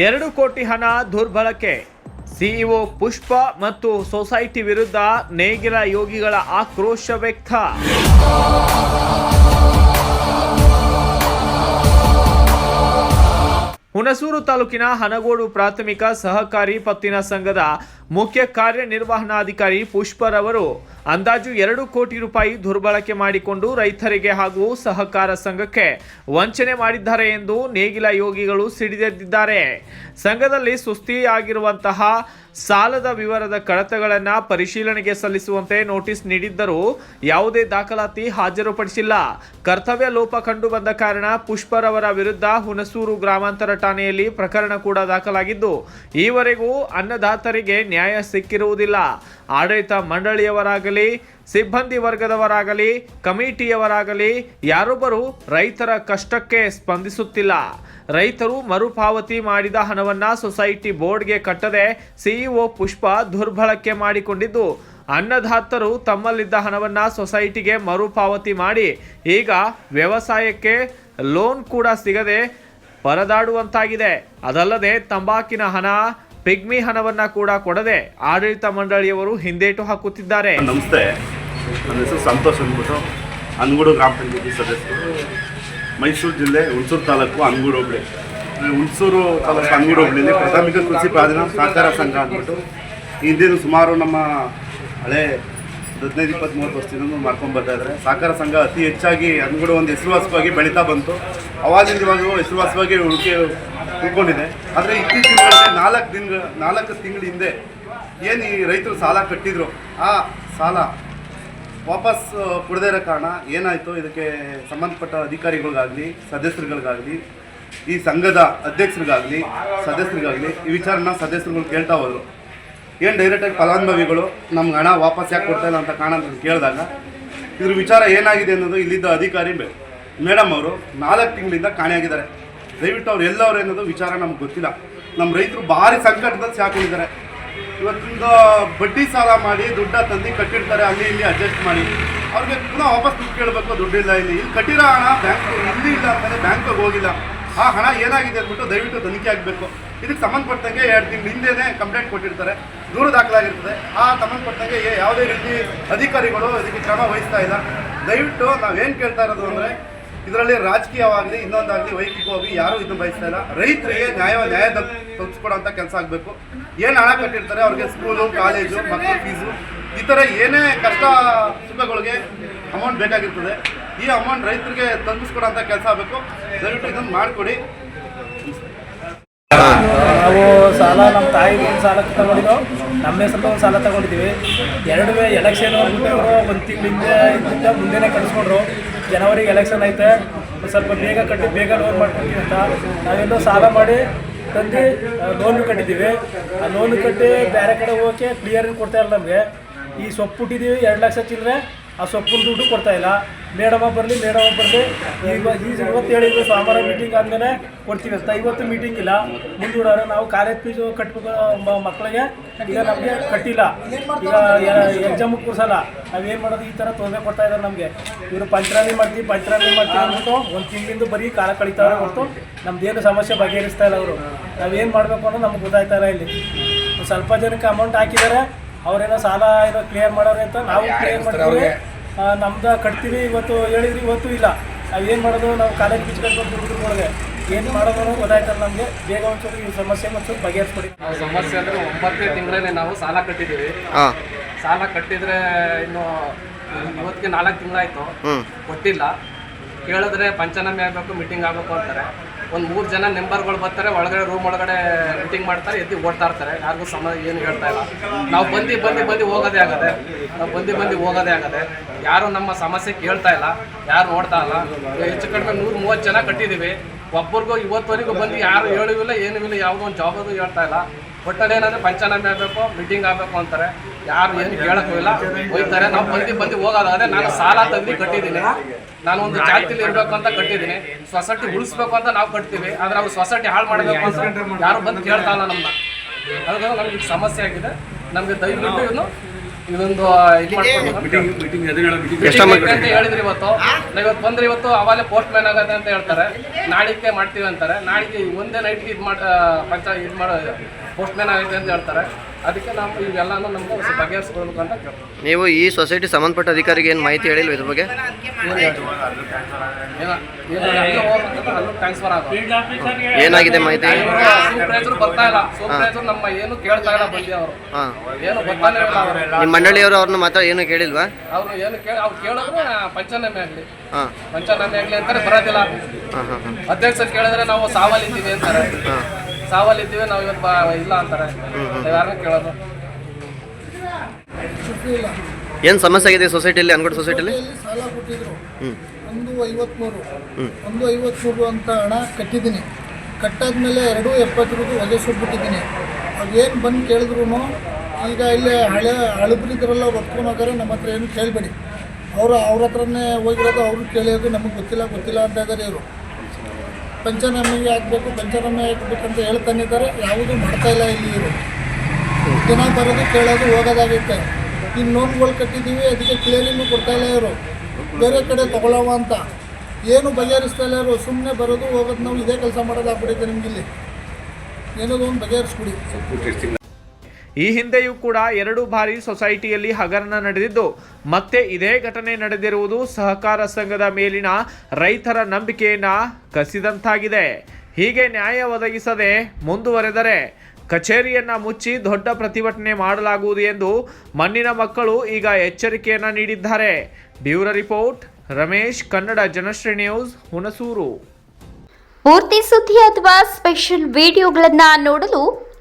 ಎರಡು ಕೋಟಿ ಹಣ ದುರ್ಬಳಕೆ. ಸಿಇಒ ಪುಷ್ಪ ಮತ್ತು ಸೊಸೈಟಿ ವಿರುದ್ಧ ನೇಗಿಲ ಯೋಗಿಗಳ ಆಕ್ರೋಶ ವ್ಯಕ್ತ. ಹುಣಸೂರು ತಾಲೂಕಿನ ಹನಗೋಡು ಪ್ರಾಥಮಿಕ ಸಹಕಾರಿ ಪತ್ತಿನ ಸಂಘದ ಮುಖ್ಯ ಕಾರ್ಯನಿರ್ವಹಣಾಧಿಕಾರಿ ಪುಷ್ಪರವರು ಅಂದಾಜು ಎರಡು ಕೋಟಿ ರೂಪಾಯಿ ದುರ್ಬಳಕೆ ಮಾಡಿಕೊಂಡು ರೈತರಿಗೆ ಹಾಗೂ ಸಹಕಾರ ಸಂಘಕ್ಕೆ ವಂಚನೆ ಮಾಡಿದ್ದಾರೆ ಎಂದು ನೇಗಿಲ ಯೋಗಿಗಳು ಸಿಡಿದೆದ್ದಿದ್ದಾರೆ. ಸಂಘದಲ್ಲಿ ಸುಸ್ತಿಯಾಗಿರುವಂತಹ ಸಾಲದ ವಿವರದ ಕಡತಗಳನ್ನು ಪರಿಶೀಲನೆಗೆ ಸಲ್ಲಿಸುವಂತೆ ನೋಟಿಸ್ ನೀಡಿದ್ದರೂ ಯಾವುದೇ ದಾಖಲಾತಿ ಹಾಜರುಪಡಿಸಿಲ್ಲ. ಕರ್ತವ್ಯ ಲೋಪ ಕಂಡು ಬಂದ ಕಾರಣ ಪುಷ್ಪರವರ ವಿರುದ್ಧ ಹುಣಸೂರು ಗ್ರಾಮಾಂತರ ಠಾಣೆಯಲ್ಲಿ ಪ್ರಕರಣ ಕೂಡ ದಾಖಲಾಗಿದ್ದು, ಈವರೆಗೂ ಅನ್ನದಾತರಿಗೆ ನ್ಯಾಯ ಸಿಕ್ಕಿರುವುದಿಲ್ಲ. ಆಡಳಿತ ಮಂಡಳಿಯವರಾಗಲಿ, ಸಿಬ್ಬಂದಿ ವರ್ಗದವರಾಗಲಿ, ಕಮಿಟಿಯವರಾಗಲಿ, ಯಾರೊಬ್ಬರು ರೈತರ ಕಷ್ಟಕ್ಕೆ ಸ್ಪಂದಿಸುತ್ತಿಲ್ಲ. ರೈತರು ಮರುಪಾವತಿ ಮಾಡಿದ ಹಣವನ್ನ ಸೊಸೈಟಿ ಬೋರ್ಡ್ಗೆ ಕಟ್ಟದೆ ಸಿಇಒ ಪುಷ್ಪ ದುರ್ಬಳಕೆ ಮಾಡಿಕೊಂಡಿದ್ದು. ಅನ್ನದಾತರು ತಮ್ಮಲ್ಲಿದ್ದ ಹಣವನ್ನ ಸೊಸೈಟಿಗೆ ಮರುಪಾವತಿ ಮಾಡಿ, ಈಗ ವ್ಯವಸಾಯಕ್ಕೆ ಲೋನ್ ಕೂಡ ಸಿಗದೆ ಪರದಾಡುವಂತಾಗಿದೆ. ಅದಲ್ಲದೆ ತಂಬಾಕಿನ ಹಣ ಪಿಗ್ಮಿ ಹಣವನ್ನ ಕೂಡ ಕೊಡದೆ ಆಡಳಿತ ಮಂಡಳಿಯವರು ಹಿಂದೇಟು ಹಾಕುತ್ತಿದ್ದಾರೆ. ನಮಸ್ತೆ. ನನ್ನ ಹೆಸರು ಸಂತೋಷ್ ಅಂದ್ಬಿಟ್ಟು ಅನ್ಗೂಡು ಗ್ರಾಮ ಪಂಚಾಯತಿ ಸದಸ್ಯರು. ಮೈಸೂರು ಜಿಲ್ಲೆ ಹುಣಸೂರು ತಾಲೂಕು ಅನ್ಗೂಡು ಹೋಬಳಿ. ಹುಣಸೂರು ತಾಲೂಕು ಅನ್ಗೂಡು ಹೋಬಳಿಲಿ ಪ್ರಾಥಮಿಕ ಕೃಷಿ ಪ್ರಾಧೀನ ಸಹಕಾರ ಸಂಘ ಅಂದ್ಬಿಟ್ಟು ಹಿಂದಿನ ಸುಮಾರು ನಮ್ಮ ಹಳೆ ಹದಿನೈದು ಇಪ್ಪತ್ತು ಮೂವತ್ತು ವರ್ಷದಿಂದ ಮಾಡ್ಕೊಂಡು ಸಹಕಾರ ಸಂಘ ಅತಿ ಹೆಚ್ಚಾಗಿ ಅನ್ಗೂಡು ಒಂದು ಹೆಸರುವಾಸವಾಗಿ ಬೆಳೀತಾ ಬಂತು. ಅವಾಗಿಂದ ಇವಾಗ ಹೆಸರುವಾಸವಾಗಿ ಉಳ್ಕೆ ಉಳ್ಕೊಂಡಿದೆ ಆದರೆ ಇತ್ತೀಚಿನ ನಾಲ್ಕು ದಿನ ನಾಲ್ಕು ತಿಂಗಳ ಹಿಂದೆ ಏನು ಈ ರೈತರು ಸಾಲ ಕಟ್ಟಿದ್ರು? ಆ ಸಾಲ ವಾಪಸ್ ಕೊಡದೇ ಇರೋ ಕಾರಣ ಏನಾಯಿತು? ಇದಕ್ಕೆ ಸಂಬಂಧಪಟ್ಟ ಅಧಿಕಾರಿಗಳಿಗಾಗಲಿ, ಸದಸ್ಯರುಗಳಿಗಾಗಲಿ, ಈ ಸಂಘದ ಅಧ್ಯಕ್ಷರಿಗಾಗಲಿ, ಸದಸ್ಯರಿಗಾಗಲಿ, ಈ ವಿಚಾರನ ಸದಸ್ಯರುಗಳು ಕೇಳ್ತಾ ಹೋದರು. ಏನು ಡೈರೆಕ್ಟಾಗಿ ಫಲಾನುಭವಿಗಳು ನಮ್ಗೆ ಹಣ ವಾಪಸ್ ಯಾಕೆ ಕೊಡ್ತಾ ಇಲ್ಲ ಅಂತ ಕಾರಣ ಕೇಳಿದಾಗ, ಇದ್ರ ವಿಚಾರ ಏನಾಗಿದೆ ಅನ್ನೋದು ಇಲ್ಲಿದ್ದ ಅಧಿಕಾರಿ ಮೇಡಮ್ ಅವರು ನಾಲ್ಕು ತಿಂಗಳಿಂದ ಕಾಣೆಯಾಗಿದ್ದಾರೆ. ದಯವಿಟ್ಟು ಅವ್ರು ಎಲ್ಲವ್ರು ಅನ್ನೋದು ವಿಚಾರ ನಮ್ಗೆ ಗೊತ್ತಿಲ್ಲ. ನಮ್ಮ ರೈತರು ಭಾರಿ ಸಂಕಟದಲ್ಲಿ ಸಾಕೊಂಡಿದ್ದಾರೆ. ಇವತ್ತಿಂದ ಬಡ್ಡಿ ಸಾಲ ಮಾಡಿ ದುಡ್ಡ ತಂದು ಕಟ್ಟಿರ್ತಾರೆ, ಅಲ್ಲಿ ಇಲ್ಲಿ ಅಡ್ಜಸ್ಟ್ ಮಾಡಿ. ಅವ್ರಿಗೆ ಪುನಃ ವಾಪಸ್ ದುಡ್ಡು ಕೇಳಬೇಕು, ದುಡ್ಡಿಲ್ಲ ಇಲ್ಲಿ. ಇಲ್ಲಿ ಕಟ್ಟಿರೋ ಹಣ ಬ್ಯಾಂಕ್ ಇಲ್ಲಿ ಇಲ್ಲ ಅಂತಂದರೆ ಬ್ಯಾಂಕಿಗೆ ಹೋಗಿಲ್ಲ. ಆ ಹಣ ಏನಾಗಿದೆ ಅಂದ್ಬಿಟ್ಟು ದಯವಿಟ್ಟು ತನಿಖೆ ಆಗಬೇಕು. ಇದಕ್ಕೆ ಸಂಬಂಧಪಟ್ಟಂಗೆ ಎರಡು ತಿಂಗಳು ಹಿಂದೆನೇ ಕಂಪ್ಲೇಂಟ್ ಕೊಟ್ಟಿರ್ತಾರೆ. ದೂರು ದಾಖಲಾಗಿರ್ತದೆ. ಆ ಸಂಬಂಧಪಟ್ಟಂಗೆ ಯಾವುದೇ ರೀತಿ ಅಧಿಕಾರಿಗಳು ಇದಕ್ಕೆ ಕ್ರಮ ವಹಿಸ್ತಾ ಇಲ್ಲ. ದಯವಿಟ್ಟು ನಾವೇನು ಕೇಳ್ತಾ ಇರೋದು ಅಂದರೆ ಇದರಲ್ಲಿ ರಾಜಕೀಯವಾಗಲಿ, ಇನ್ನೊಂದಾಗಲಿ ವೈಯಕ್ತಿಕವಾಗಿ ಯಾರೂ ಇದನ್ನು ಬಯಸ್ತಾ ಇಲ್ಲ. ರೈತರಿಗೆ ನ್ಯಾಯ ನ್ಯಾಯ ತಲುಪಿಸ್ಕೊಡೋಂಥ ಕೆಲಸ ಆಗಬೇಕು. ಏನು ಹಣ ಕಟ್ಟಿರ್ತಾರೆ, ಅವ್ರಿಗೆ ಸ್ಕೂಲು ಕಾಲೇಜು ಮಕ್ಕಳ ಫೀಸು ಈ ಥರ ಏನೇ ಕಷ್ಟ ಸುಖಗಳಿಗೆ ಅಮೌಂಟ್ ಬೇಕಾಗಿರ್ತದೆ. ಈ ಅಮೌಂಟ್ ರೈತರಿಗೆ ತಲುಪಿಸ್ಕೊಡೋಂಥ ಕೆಲಸ ಆಗಬೇಕು. ದಯವಿಟ್ಟು ಇದನ್ನು ಮಾಡಿಕೊಡಿ. ನಾವು ಸಾಲ, ನಮ್ಮ ತಾಯಿಗೆ ಸಾಲ ಸಾಲ ತಗೊಂಡಿದ್ದು ನಮ್ಮ ಹೆಸರು ಒಂದು ಸಾಲ ತಗೊಂಡಿದ್ದೀವಿ. ಎರಡು ಎಲೆಕ್ಷನ್ ಹೋಗ್ಬಿಟ್ಟು ಒಂದು ತಿಂಗಳಿಂದ ಇದ್ದಿದ್ದ ಮುಂದೆನೇ ಕಟ್ಸ್ಕೊಂಡ್ರು ಜನವರಿಗೆ ಎಲೆಕ್ಷನ್ ಐತೆ ಸ್ವಲ್ಪ ಬೇಗ ಕಟ್ಟಿ, ಬೇಗ ಲೋನ್ ಮಾಡ್ಕೊಡ್ತೀವಿ ಅಂತ. ನಾವೆಲ್ಲೋ ಸಾಲ ಮಾಡಿ ತಂದು ಲೋನ್ ಕಟ್ಟಿದ್ದೀವಿ. ಆ ಲೋನ್ ಕಟ್ಟಿ ಬೇರೆ ಕಡೆ ಹೋಗೋಕ್ಕೆ ಕ್ಲಿಯರ್ ಕೊಡ್ತಾ ಇಲ್ಲ ನಮಗೆ. ಈ ಸೊಪ್ಪು ಬಿಟ್ಟಿದ್ದೀವಿ ಎರಡು ಲಕ್ಷ ಚಿಲ್ಲರೆ. ಆ ಸೊಪ್ಪಿನ ದುಡ್ಡು ಕೊಡ್ತಾ ಇಲ್ಲ. ಮೇಡಮ ಬರಲಿ ಮೇಡಮ ಬರಲಿ. ಈಗ ಈಗ ಇವತ್ತು ಹೇಳಿದ್ರು ಸೋಮವಾರ ಮೀಟಿಂಗ್ ಆದಮೇಲೆ ಕೊಡ್ತೀವಿ ಅಂತ. ಇವತ್ತು ಮೀಟಿಂಗ್ ಇಲ್ಲ. ಮುಂದೂಡೋರು ನಾವು ಕಾಲೇಜ್ ಫೀಸು ಕಟ್ಬೇಕು ಮಕ್ಕಳಿಗೆ ಈಗ ನಮಗೆ ಕಟ್ಟಿಲ್ಲ. ಈಗ ಎಕ್ಸಾಮ್ ಕೂರ್ಸಲ್ಲ. ನಾವೇನು ಮಾಡೋದು? ಈ ಥರ ತೊಂದರೆ ಕೊಡ್ತಾ ಇದ್ದಾರೆ ನಮಗೆ. ಇವರು ಪಂಚರಾಮಿ ಮಾಡ್ತೀವಿ ಪಂಚರಾಮಿ ಮಾಡ್ತೀವಿ ಅಂದ್ಬಿಟ್ಟು ಒಂದು ತಿಂಗಳಿಂದ ಬರೀ ಕಾಲ ಕಳೀತಾರೆ ಹೊರತು ನಮ್ದೇನು ಸಮಸ್ಯೆ ಬಗೆಹರಿಸ್ತಾ ಇಲ್ಲ ಅವರು. ನಾವೇನು ಮಾಡಬೇಕು ಅನ್ನೋದು ನಮ್ಗೆ ಗೊತ್ತಾಯ್ತಾರೆ ಇಲ್ಲಿ ಸ್ವಲ್ಪ ಜನಕ್ಕೆ ಅಮೌಂಟ್ ಹಾಕಿದ್ದಾರೆ. ಅವರೇನೋ ಸಾಲ ಏನೋ ಕ್ಲಿಯರ್ ಮಾಡೋರು ಅಂತ ನಾವು ಕ್ಲಿಯರ್ ಮಾಡ್ತೀವಿ. ನಮ್ದು ಕಟ್ತೀವಿ ಇವತ್ತು ಹೇಳಿದ್ರಿ ಇವತ್ತು ಇಲ್ಲ. ನಾವು ಏನು ಮಾಡೋದು? ನಾವು ಕಾಲೇಜ್ ಬಿಚ್ಕೊಂಡು ಹುಡುಗರೊಳಗೆ ಏನು ಮಾಡೋದು ಅನ್ನೋದು ಗೊತ್ತಾಯ್ತಲ್ಲ ನಮಗೆ. ಬೇಗ ಒಂಚೂರು ಈ ಸಮಸ್ಯೆ ಮತ್ತು ಬಗೆಹರಿಸ್ಕೊಡಿ. ನಾವು ಸಮಸ್ಯೆ ಅಂದ್ರೆ ಒಂಬತ್ತನೇ ತಿಂಗಳೇ ನಾವು ಸಾಲ ಕಟ್ಟಿದ್ದೀವಿ. ಸಾಲ ಕಟ್ಟಿದ್ರೆ ಇನ್ನು ಇವತ್ತಿಗೆ ನಾಲ್ಕು ತಿಂಗಳಾಯ್ತು. ಕೊಟ್ಟಿಲ್ಲ ಕೇಳಿದ್ರೆ ಪಂಚನಾಮೆ ಆಗಬೇಕು ಮೀಟಿಂಗ್ ಆಗಬೇಕು ಅಂತಾರೆ. ಒಂದು ಮೂರು ಜನ ಮೆಂಬರ್ಗಳು ಬರ್ತಾರೆ, ಒಳಗಡೆ ರೂಮ್ ಒಳಗಡೆ ಮೀಟಿಂಗ್ ಮಾಡ್ತಾರೆ, ಎದ್ದು ಓಡ್ತಾ ಇರ್ತಾರೆ. ಯಾರಿಗೂ ಸಮ ಏನು ಹೇಳ್ತಾ ಇಲ್ಲ. ನಾವು ಬಂದು ಬಂದು ಬಂದು ಹೋಗೋದೇ ಆಗದೆ, ನಾವು ಬಂದು ಬಂದು ಹೋಗೋದೇ ಆಗದೆ, ಯಾರು ನಮ್ಮ ಸಮಸ್ಯೆ ಕೇಳ್ತಾ ಇಲ್ಲ, ಯಾರು ನೋಡ್ತಾ ಇಲ್ಲ. ಹೆಚ್ಚು ಕಡಿಮೆ ನೂರು ಮೂವತ್ತು ಜನ ಕಟ್ಟಿದ್ದೀವಿ ಒಬ್ಬರಿಗೂ ಇವತ್ತವರೆಗೂ ಬಂದು ಯಾರು ಹೇಳುವಿಲ್ಲ ಏನೂ ಇಲ್ಲ, ಯಾವುದೋ ಒಂದು ಜಾಬ್ ಹೇಳ್ತಾ ಇಲ್ಲ. ಒಟ್ಟಲ್ಲಿ ಏನಂದ್ರೆ ಪಂಚನಾಮೆ ಆಗಬೇಕು ಮೀಟಿಂಗ್ ಆಗಬೇಕು ಅಂತಾರೆ. ಯಾರು ಏನು ಕೇಳಕ್ಕೂ ಇಲ್ಲ. ಹೋಗ್ತಾರೆ. ನಾವು ಬಂದು ಬಂದು ಅದೇ ನಾನು ಸಾಲ ತಂದು ಕಟ್ಟಿದ್ದೀನಿ. ನಾನು ಒಂದು ಜಾತಿಲಿ ಇರಬೇಕು ಅಂತ ಕಟ್ಟಿದ್ದೀನಿ. ಸೊಸೈಟಿ ಉಳಿಸ್ಬೇಕು ಅಂತ ನಾವು ಕಟ್ತೀವಿ. ಆದ್ರೆ ಅವ್ರು ಸೊಸೈಟಿ ಹಾಳು ಮಾಡಬೇಕು ಅಂತ ಯಾರು ಬಂದು ಕೇಳ್ತಾ ಇಲ್ಲ ನಮ್ಮನ್ನ. ಅದ್ರಿಂದ ನಮ್ಗೆ ಸಮಸ್ಯೆ ಆಗಿದೆ. ನಮಗೆ ದಯವಿಟ್ಟು ಇನ್ನು ಇದೊಂದು ಅಂತ ಹೇಳಿದ್ರು ಇವತ್ತು. ನಾವ್ ಇವತ್ತು ಬಂದ್ರೆ ಇವತ್ತು ಅವಾಗಲೇ ಪೋಸ್ಟ್ ಮ್ಯಾನ್ ಆಗತ್ತೆ ಅಂತ ಹೇಳ್ತಾರೆ. ನಾಳಿಕೆ ಮಾಡ್ತೀವಿ ಅಂತಾರೆ. ನಾಳಿಗೆ ಒಂದೇ ನೈಟ್ಗೆ ಇದು ಮಾಡ ಪಂಚ ಇದು ಮಾಡೋ ಪೋಸ್ಟ್ ಮ್ಯಾನ್ ಆಗೈತೆ ಅಂತ ಹೇಳ್ತಾರೆ. ಅದಕ್ಕೆ ನಾವು ಇವೆಲ್ಲನೂ ನಮ್ಗೆ ಬಗೆಹರಿಸ್ಕೊಳ್ಬೇಕು ಅಂತ ಕೇಳ್ತೀವಿ. ನೀವು ಈ ಸೊಸೈಟಿ ಸಂಬಂಧಪಟ್ಟ ಅಧಿಕಾರಿಗೆ ಏನು ಮಾಹಿತಿ ಹೇಳಿಲ್ಲ ಇದ್ರ ಬಗ್ಗೆ? ಏನೋ ಏನೋ ಅಲ್ಲೇ ಹೋಗ್ಬೇಕಂತ ಅಲ್ಲೂ ಟ್ರಾನ್ಸ್ಫರ್ ಆಗೋ ಏನಾಗಿದೆ ಮಾಹಿತಿ? ಬರ್ತಾ ಇಲ್ಲ. ನಮ್ಮ ಏನು ಕೇಳ್ತಾ ಇಲ್ಲ ಬಂದಿ ಅವರು. ಹಾಂ. ಏನು ಗೊತ್ತಾನೆ ಇಲ್ಲ ಅವರು. ನಿಮ್ಮ ಮಂಡಳಿಯವರು ಅವ್ರನ್ನ ಮಾತ್ರ ಏನು ಕೇಳಿಲ್ವಾ? ಅವ್ರು ಏನು ಕೇಳಿ ಅವ್ರು ಕೇಳಿದ್ರೆ ಪಂಚನಾಮೆ ಆಗಲಿ. ಹಾಂ. ಪಂಚನಾಮೆ ಆಗಲಿ ಅಂತಾರೆ ಬರೋದಿಲ್ಲ. ಹಾಂ ಹಾಂ ಹಾಂ. ಅಧ್ಯಕ್ಷರು ಕೇಳಿದ್ರೆ ನಾವು ಸಾವಲ್ಲಿದ್ದೀವಿ ಅಂತಾರೆ. ಸಾವಲ್ಲಿದ್ದೀವಿ ನಾವು ಇವತ್ತು ಬಾ ಇಲ್ಲ ಅಂತಾರೆ. ನಾವು ಯಾರನ್ನ ಕೇಳೋದು. ಏನು ಸಮಸ್ಯೆ ಆಗಿದೆ ಸೊಸೈಟಿಯಲ್ಲಿ ಅನ್ಗಡ್ ಸೊಸೈಟಿಯಲ್ಲಿ ಇಲ್ಲಿ ಸಾಲ ಕೊಟ್ಟಿದ್ರು. ಒಂದು ಐವತ್ಮೂರು. ಒಂದು ಐವತ್ಮೂರು ಅಂತ ಹಣ ಕಟ್ಟಿದ್ದೀನಿ. ಕಟ್ಟಾದ್ಮೇಲೆ ಎರಡು ಎಪ್ಪತ್ತರದ್ದು ಒಗೆಸ್ಬಿಟ್ಟಿದ್ದೀನಿ ಅದೇನು ಬಂದು ಕೇಳಿದ್ರು ಈಗ ಇಲ್ಲೇ ಹಳೆ ಹಳಬ್ರಿದ್ರೆಲ್ಲ ಒತ್ಕೊಂಡು ಹೋಗಾರೆ ನಮ್ಮ ಹತ್ರ ಏನು ಕೇಳಬೇಡಿ. ಅವರು ಅವ್ರ ಹತ್ರನೇ ಹೋಗಿರೋದು ಅವ್ರು ಕೇಳಿರೋದು ನಮಗೆ ಗೊತ್ತಿಲ್ಲ ಗೊತ್ತಿಲ್ಲ ಅಂತ ಇದ್ದಾರೆ ಇವರು. ಪಂಚನಾಮೆಗೆ ಹಾಕಬೇಕು, ಪಂಚನಾಮೆ ಹಾಕ್ಬೇಕಂತ ಹೇಳ್ತಾನಿದ್ದಾರೆ. ಯಾವುದೂ ಮಾಡ್ತಾ ಇಲ್ಲ ಇಲ್ಲಿ ಇವರು. ದಿನ ಬರೋದು, ಕೇಳೋದು ಹೋಗೋದಾಗುತ್ತೆ ಈ ಲೋನ್ಗಳು ಕಟ್ಟಿದ್ದೀವಿ, ಅದಕ್ಕೆ ಕ್ಲಿಯರಿಂಗು ಕೊಡ್ತಾ ಇಲ್ಲ ಇವರು. ಬೇರೆ ಕಡೆ ತಗೊಳ್ಳೋವ ಅಂತ. ಏನು ಬಗೆಹರಿಸ್ತಾ ಇಲ್ಲ ಇವರು. ಸುಮ್ಮನೆ ಬರೋದು, ಹೋಗೋದು, ನಾವು ಇದೇ ಕೆಲಸ ಮಾಡೋದಾಗ್ಬಿಡುತ್ತೆ ನಿಮ್ಗೆ ಇಲ್ಲಿ ಏನೋ ಒಂದು ಬಗೆಹರಿಸ್ಬಿಡಿ. ಈ ಹಿಂದೆಯೂ ಕೂಡ ಎರಡು ಬಾರಿ ಸೊಸೈಟಿಯಲ್ಲಿ ಹಗರಣ ನಡೆದಿದ್ದು, ಮತ್ತೆ ಇದೇ ಘಟನೆ ನಡೆದಿರುವುದು ಸಹಕಾರ ಸಂಘದ ಮೇಲಿನ ರೈತರ ನಂಬಿಕೆಯನ್ನ ಕಸಿದಂತಾಗಿದೆ. ಹೀಗೆ ನ್ಯಾಯ ಒದಗಿಸದೆ ಮುಂದುವರೆದರೆ ಕಚೇರಿಯನ್ನ ಮುಚ್ಚಿ ದೊಡ್ಡ ಪ್ರತಿಭಟನೆ ಮಾಡಲಾಗುವುದು ಎಂದು ಮಣ್ಣಿನ ಮಕ್ಕಳು ಈಗ ಎಚ್ಚರಿಕೆಯನ್ನ ನೀಡಿದ್ದಾರೆ. Bureau report, Ramesh, Kannada Janashree news, Hunsur. ಪೂರ್ತಿ ಸುದ್ದಿ ಅಥವಾ ಸ್ಪೆಷಲ್ ವಿಡಿಯೋಗಳನ್ನು ನೋಡಲು